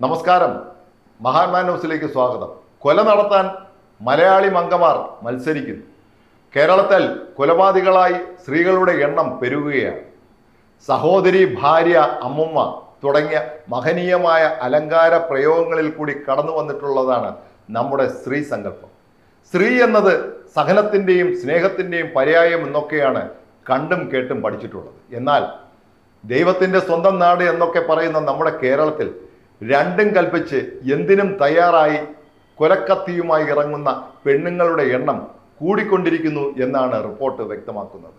നമസ്കാരം. മഹാത്മാ ന്യൂസിലേക്ക് സ്വാഗതം. കൊല നടത്താൻ മലയാളി മംഗമാർ മത്സരിക്കുന്നു. കേരളത്തിൽ കൊലപാതകളായി സ്ത്രീകളുടെ എണ്ണം പെരുകുകയാണ്. സഹോദരി ഭാര്യ അമ്മുമ്മ തുടങ്ങിയ മഹനീയമായ അലങ്കാര പ്രയോഗങ്ങളിൽ കൂടി കടന്നു വന്നിട്ടുള്ളതാണ് നമ്മുടെ സ്ത്രീ സങ്കല്പം. സ്ത്രീ എന്നത് സഹനത്തിന്റെയും സ്നേഹത്തിന്റെയും പര്യായം എന്നൊക്കെയാണ് കണ്ടും കേട്ടും പഠിച്ചിട്ടുള്ളത്. എന്നാൽ ദൈവത്തിന്റെ സ്വന്തം നാട് എന്നൊക്കെ പറയുന്ന നമ്മുടെ കേരളത്തിൽ രണ്ടും കൽപ്പിച്ച് എന്തിനും തയ്യാറായി കൊലക്കത്തിയുമായി ഇറങ്ങുന്ന പെണ്ണുങ്ങളുടെ എണ്ണം കൂടിക്കൊണ്ടിരിക്കുന്നു എന്നാണ് റിപ്പോർട്ട് വ്യക്തമാക്കുന്നത്.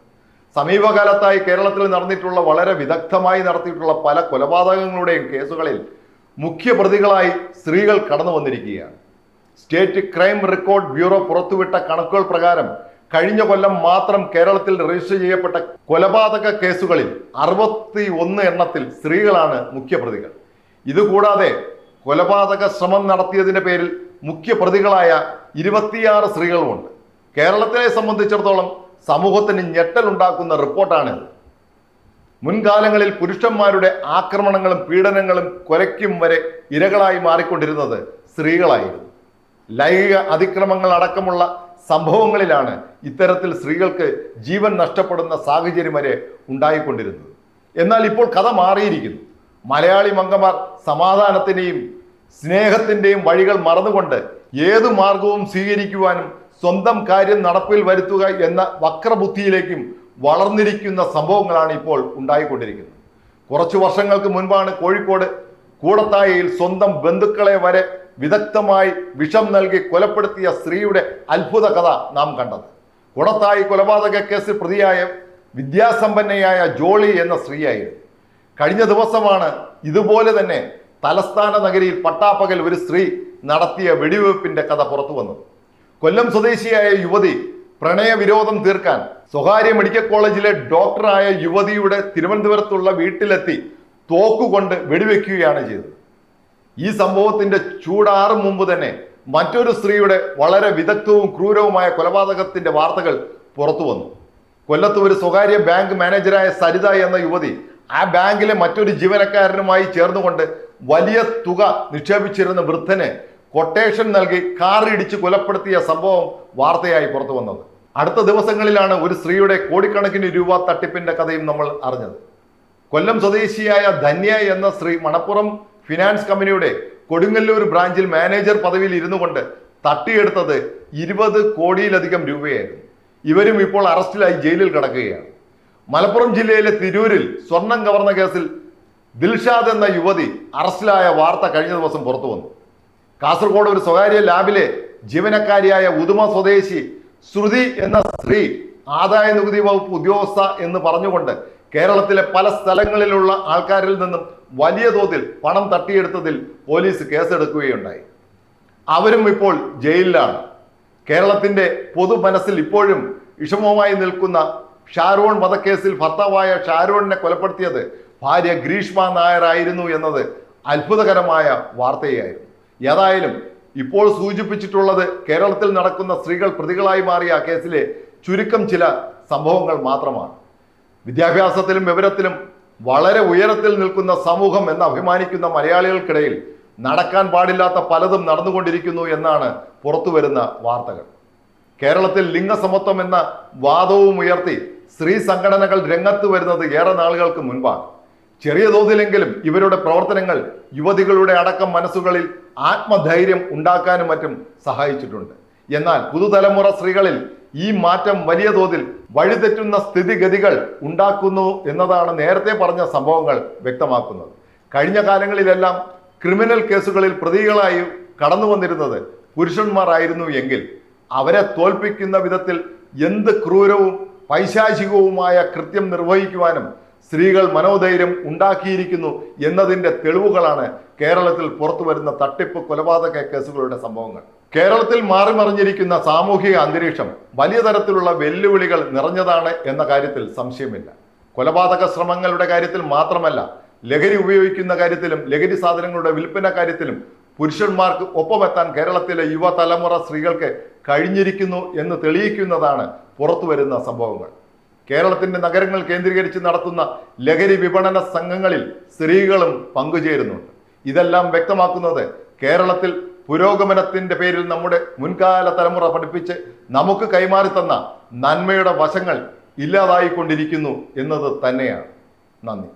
സമീപകാലത്തായി കേരളത്തിൽ നടന്നിട്ടുള്ള വളരെ വിദഗ്ധമായി നടത്തിയിട്ടുള്ള പല കൊലപാതകങ്ങളുടെയും കേസുകളിൽ മുഖ്യപ്രതികളായി സ്ത്രീകൾ കടന്നു വന്നിരിക്കുകയാണ്. സ്റ്റേറ്റ് ക്രൈം റെക്കോർഡ് ബ്യൂറോ പുറത്തുവിട്ട കണക്കുകൾ പ്രകാരം കഴിഞ്ഞ കൊല്ലം മാത്രം കേരളത്തിൽ രജിസ്റ്റർ ചെയ്യപ്പെട്ട കൊലപാതക കേസുകളിൽ അറുപത്തി ഒന്ന് എണ്ണത്തിൽ സ്ത്രീകളാണ് മുഖ്യപ്രതികൾ. ഇതുകൂടാതെ കൊലപാതക ശ്രമം നടത്തിയതിന്റെ പേരിൽ മുഖ്യ പ്രതികളായ ഇരുപത്തിയാറ് സ്ത്രീകളുമുണ്ട്. കേരളത്തിനെ സംബന്ധിച്ചിടത്തോളം സമൂഹത്തിന് ഞെട്ടലുണ്ടാക്കുന്ന റിപ്പോർട്ടാണിത്. മുൻകാലങ്ങളിൽ പുരുഷന്മാരുടെ ആക്രമണങ്ങളും പീഡനങ്ങളും കൊലയ്ക്കും വരെ ഇരകളായി മാറിക്കൊണ്ടിരുന്നത് സ്ത്രീകളായിരുന്നു. ലൈംഗിക അതിക്രമങ്ങൾ അടക്കമുള്ള സംഭവങ്ങളിലാണ് ഇത്തരത്തിൽ സ്ത്രീകൾക്ക് ജീവൻ നഷ്ടപ്പെടുന്ന സാഹചര്യം വരെ ഉണ്ടായിക്കൊണ്ടിരുന്നത്. എന്നാൽ ഇപ്പോൾ കഥ മാറിയിരിക്കുന്നു. മലയാളി മംഗമാർ സമാധാനത്തിന്റെയും സ്നേഹത്തിന്റെയും വഴികൾ മറന്നുകൊണ്ട് ഏതു മാർഗവും സ്വീകരിക്കുവാനും സ്വന്തം കാര്യം നടപ്പിൽ വരുത്തുക എന്ന വക്രബുദ്ധിയിലേക്കും വളർന്നിരിക്കുന്ന സംഭവങ്ങളാണ് ഇപ്പോൾ ഉണ്ടായിക്കൊണ്ടിരിക്കുന്നത്. കുറച്ചു വർഷങ്ങൾക്ക് മുൻപാണ് കോഴിക്കോട് കൂടത്തായയിൽ സ്വന്തം ബന്ധുക്കളെ വരെ വിദഗ്ധമായി വിഷം നൽകി കൊലപ്പെടുത്തിയ സ്ത്രീയുടെ അത്ഭുത കഥ നാം കണ്ടത്. കൂടത്തായി കൊലപാതക കേസിൽ പ്രതിയായ വിദ്യാസമ്പന്നയായ ജോളി എന്ന സ്ത്രീയായിരുന്നു. കഴിഞ്ഞ ദിവസമാണ് ഇതുപോലെ തന്നെ തലസ്ഥാന നഗരിയിൽ പട്ടാപ്പകൽ ഒരു സ്ത്രീ നടത്തിയ വെടിവെപ്പിന്റെ കഥ പുറത്തു വന്നത്. കൊല്ലം സ്വദേശിയായ യുവതി പ്രണയവിരോധം തീർക്കാൻ സ്വകാര്യ മെഡിക്കൽ കോളേജിലെ ഡോക്ടറായ യുവതിയുടെ തിരുവനന്തപുരത്തുള്ള വീട്ടിലെത്തി തോക്കുകൊണ്ട് വെടിവെക്കുകയാണ് ചെയ്തത്. ഈ സംഭവത്തിന്റെ ചൂടാറും മുമ്പ് തന്നെ മറ്റൊരു സ്ത്രീയുടെ വളരെ വിദഗ്ധവും ക്രൂരവുമായ കൊലപാതകത്തിന്റെ വാർത്തകൾ പുറത്തു വന്നു. കൊല്ലത്ത് ഒരു സ്വകാര്യ ബാങ്ക് മാനേജരായ സരിത എന്ന യുവതി ആ ബാങ്കിലെ മറ്റൊരു ജീവനക്കാരനുമായി ചേർന്നുകൊണ്ട് വലിയ തുക നിക്ഷേപിച്ചിരുന്ന വൃദ്ധന് കൊട്ടേഷൻ നൽകി കാറിടിച്ച് കൊലപ്പെടുത്തിയ സംഭവം വാർത്തയായി പുറത്തു വന്നത്. അടുത്ത ദിവസങ്ങളിലാണ് ഒരു സ്ത്രീയുടെ കോടിക്കണക്കിന് രൂപ തട്ടിപ്പിന്റെ കഥയും നമ്മൾ അറിഞ്ഞത്. കൊല്ലം സ്വദേശിയായ ധന്യ എന്ന സ്ത്രീ മണപ്പുറം ഫിനാൻസ് കമ്പനിയുടെ കൊടുങ്ങല്ലൂർ ബ്രാഞ്ചിൽ മാനേജർ പദവിയിൽ ഇരുന്നു കൊണ്ട് തട്ടിയെടുത്തത് ഇരുപത് കോടിയിലധികം രൂപയായിരുന്നു. ഇവരും ഇപ്പോൾ അറസ്റ്റിലായി ജയിലിൽ കിടക്കുകയാണ്. മലപ്പുറം ജില്ലയിലെ തിരൂരിൽ സ്വർണം കവർന്ന കേസിൽ ദിൽഷാദ് എന്ന യുവതി അറസ്റ്റിലായ വാർത്ത കഴിഞ്ഞ ദിവസം പുറത്തു വന്നു. കാസർഗോഡ് ഒരു സ്വകാര്യ ലാബിലെ ജീവനക്കാരിയായ ഉദുമ സ്വദേശി ശ്രുതി എന്ന സ്ത്രീ ആദായ നികുതി വകുപ്പ് ഉദ്യോഗസ്ഥ എന്ന് പറഞ്ഞുകൊണ്ട് കേരളത്തിലെ പല സ്ഥലങ്ങളിലുള്ള ആൾക്കാരിൽ നിന്നും വലിയ തോതിൽ പണം തട്ടിയെടുത്തതിൽ പോലീസ് കേസെടുക്കുകയുണ്ടായി. അവരും ഇപ്പോൾ ജയിലിലാണ്. കേരളത്തിന്റെ പൊതു മനസ്സിൽ ഇപ്പോഴും വിഷമവുമായി നിൽക്കുന്ന ഷാരോൺ വധക്കേസിൽ ഭർത്താവായ ഷാരോണിനെ കൊലപ്പെടുത്തിയത് ഭാര്യ ഗ്രീഷ്മ നായർ ആയിരുന്നു എന്നത് അത്ഭുതകരമായ വാർത്തയായിരുന്നു. ഏതായാലും ഇപ്പോൾ സൂചിപ്പിച്ചിട്ടുള്ളത് കേരളത്തിൽ നടക്കുന്ന സ്ത്രീകൾ പ്രതികളായി മാറിയ കേസിലെ ചുരുക്കം ചില സംഭവങ്ങൾ മാത്രമാണ്. വിദ്യാഭ്യാസത്തിലും വിവരത്തിലും വളരെ ഉയരത്തിൽ നിൽക്കുന്ന സമൂഹം എന്ന് അഭിമാനിക്കുന്ന മലയാളികൾക്കിടയിൽ നടക്കാൻ പാടില്ലാത്ത പലതും നടന്നുകൊണ്ടിരിക്കുന്നു എന്നാണ് പുറത്തുവരുന്ന വാർത്തകൾ. കേരളത്തിൽ ലിംഗസമത്വം എന്ന വാദവും ഉയർത്തി സ്ത്രീ സംഘടനകൾ രംഗത്ത് വരുന്നത് ഏറെ നാളുകൾക്ക് മുൻപാണ് ചെറിയ തോതിലെങ്കിലും ഇവരുടെ പ്രവർത്തനങ്ങൾ യുവതികളുടെ അടക്കം മനസ്സുകളിൽ ആത്മധൈര്യം ഉണ്ടാക്കാനും മറ്റും സഹായിച്ചിട്ടുണ്ട്. എന്നാൽ പുതുതലമുറ സ്ത്രീകളിൽ ഈ മാറ്റം വലിയ തോതിൽ വഴിതെറ്റുന്ന സ്ഥിതിഗതികൾ ഉണ്ടാക്കുന്നു എന്നതാണ് നേരത്തെ പറഞ്ഞ സംഭവങ്ങൾ വ്യക്തമാക്കുന്നത്. കഴിഞ്ഞ കാലങ്ങളിലെല്ലാം ക്രിമിനൽ കേസുകളിൽ പ്രതികളായി കടന്നു വന്നിരുന്നത് പുരുഷന്മാരായിരുന്നു എങ്കിൽ അവരെ തോൽപ്പിക്കുന്ന വിധത്തിൽ എന്ത് ക്രൂരവും പൈശാചികവുമായ കൃത്യം നിർവഹിക്കുവാനും സ്ത്രീകൾ മനോധൈര്യം ഉണ്ടാക്കിയിരിക്കുന്നു എന്നതിന്റെ തെളിവുകളാണ് കേരളത്തിൽ പുറത്തു വരുന്ന തട്ടിപ്പ് കൊലപാതക കേസുകളുടെ സംഭവങ്ങൾ. കേരളത്തിൽ മാറിമറിഞ്ഞിരിക്കുന്ന സാമൂഹിക അന്തരീക്ഷം വലിയ തരത്തിലുള്ള വെല്ലുവിളികൾ നിറഞ്ഞതാണ് എന്ന കാര്യത്തിൽ സംശയമില്ല. കൊലപാതക ശ്രമങ്ങളുടെ കാര്യത്തിൽ മാത്രമല്ല ലഹരി ഉപയോഗിക്കുന്ന കാര്യത്തിലും ലഹരി സാധനങ്ങളുടെ വിൽപ്പന കാര്യത്തിലും പുരുഷന്മാർക്ക് ഒപ്പമെത്താൻ കേരളത്തിലെ യുവതലമുറ സ്ത്രീകൾക്ക് കഴിഞ്ഞിരിക്കുന്നു എന്ന് തെളിയിക്കുന്നതാണ് പുറത്തു വരുന്ന സംഭവങ്ങൾ. കേരളത്തിന്റെ നഗരങ്ങൾ കേന്ദ്രീകരിച്ച് നടത്തുന്ന ലഹരി വിപണന സംഘങ്ങളിൽ സ്ത്രീകളും പങ്കുചേരുന്നുണ്ട്. ഇതെല്ലാം വ്യക്തമാക്കുന്നത് കേരളത്തിൽ പുരോഗമനത്തിന്റെ പേരിൽ നമ്മുടെ മുൻകാല തലമുറ പഠിപ്പിച്ച് നമുക്ക് കൈമാറി തന്ന നന്മയുടെ വശങ്ങൾ ഇല്ലാതായിക്കൊണ്ടിരിക്കുന്നു എന്നത് തന്നെയാണ്. നന്ദി.